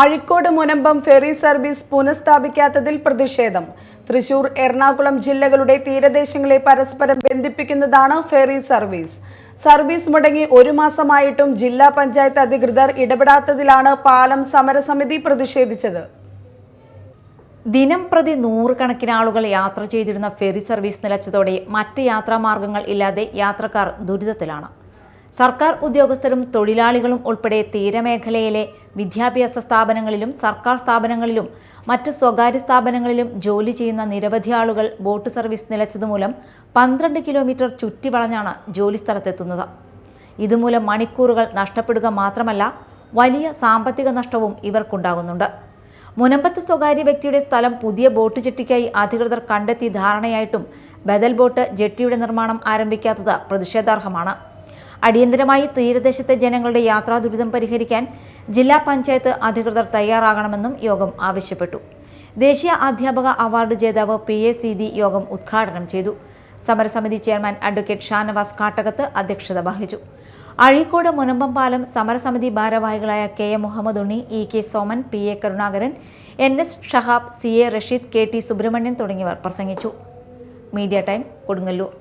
Azhikode Munambam ferry service പുനഃസ്ഥാപിക്കാത്തതിൽ പ്രതിഷേധം. തൃശൂർ എറണാകുളം ജില്ലകളുടെ തീരദേശങ്ങളെ പരസ്പരം ബന്ധിപ്പിക്കുന്നതാണ് ഫെറി സർവീസ്. സർവീസ് മുടങ്ങി ഒരു മാസമായിട്ടും ജില്ലാ പഞ്ചായത്ത് അധികൃതർ ഇടപെടാത്തതിലാണ് പാലം സമരസമിതി പ്രതിഷേധിച്ചത്. ദിനം പ്രതി നൂറുകണക്കിന് ആളുകൾ യാത്ര ചെയ്തിരുന്ന ഫെറി സർവീസ് നിലച്ചതോടെ മറ്റ് യാത്രാമാർഗങ്ങൾ ഇല്ലാതെ യാത്രക്കാർ ദുരിതത്തിലാണ്. സർക്കാർ ഉദ്യോഗസ്ഥരും തൊഴിലാളികളും ഉൾപ്പെടെ തീരമേഖലയിലെ വിദ്യാഭ്യാസ സ്ഥാപനങ്ങളിലും സർക്കാർ സ്ഥാപനങ്ങളിലും മറ്റ് സ്വകാര്യ സ്ഥാപനങ്ങളിലും ജോലി ചെയ്യുന്ന നിരവധി ആളുകൾ ബോട്ട് സർവീസ് നിലച്ചതുമൂലം പന്ത്രണ്ട് കിലോമീറ്റർ ചുറ്റിവളഞ്ഞാണ് ജോലി സ്ഥലത്തെത്തുന്നത് ഇതുമൂലം മണിക്കൂറുകൾ നഷ്ടപ്പെടുക മാത്രമല്ല വലിയ സാമ്പത്തിക നഷ്ടവും ഇവർക്കുണ്ടാകുന്നുണ്ട്. മുനമ്പത്ത് സ്വകാര്യ വ്യക്തിയുടെ സ്ഥലം പുതിയ ബോട്ട് ജെട്ടിക്കായി അധികൃതർ കണ്ടെത്തി ധാരണയായിട്ടും ബദൽ ബോട്ട് ജെട്ടിയുടെ നിർമ്മാണം ആരംഭിക്കാത്തത് പ്രതിഷേധാർഹമാണ്. അടിയന്തരമായി തീരദേശത്തെ ജനങ്ങളുടെ യാത്രാ ദുരിതം പരിഹരിക്കാൻ ജില്ലാ പഞ്ചായത്ത് അധികൃതർ തയ്യാറാകണമെന്നും യോഗം ആവശ്യപ്പെട്ടു. ദേശീയ അധ്യാപക അവാർഡ് ജേതാവ് പി എ സീതി യോഗം ഉദ്ഘാടനം ചെയ്തു. സമരസമിതി ചെയർമാൻ അഡ്വക്കേറ്റ് ഷാനവാസ് കാട്ടകത്ത് അധ്യക്ഷത വഹിച്ചു. അഴീക്കോട് മുനമ്പം പാലം സമരസമിതി ഭാരവാഹികളായ K A Muhammad Unni E K Soman P A Karunakaran N S Shahab C A Rasheed K T Subramanian തുടങ്ങിയവർ പ്രസംഗിച്ചു. Media time Kodungallur.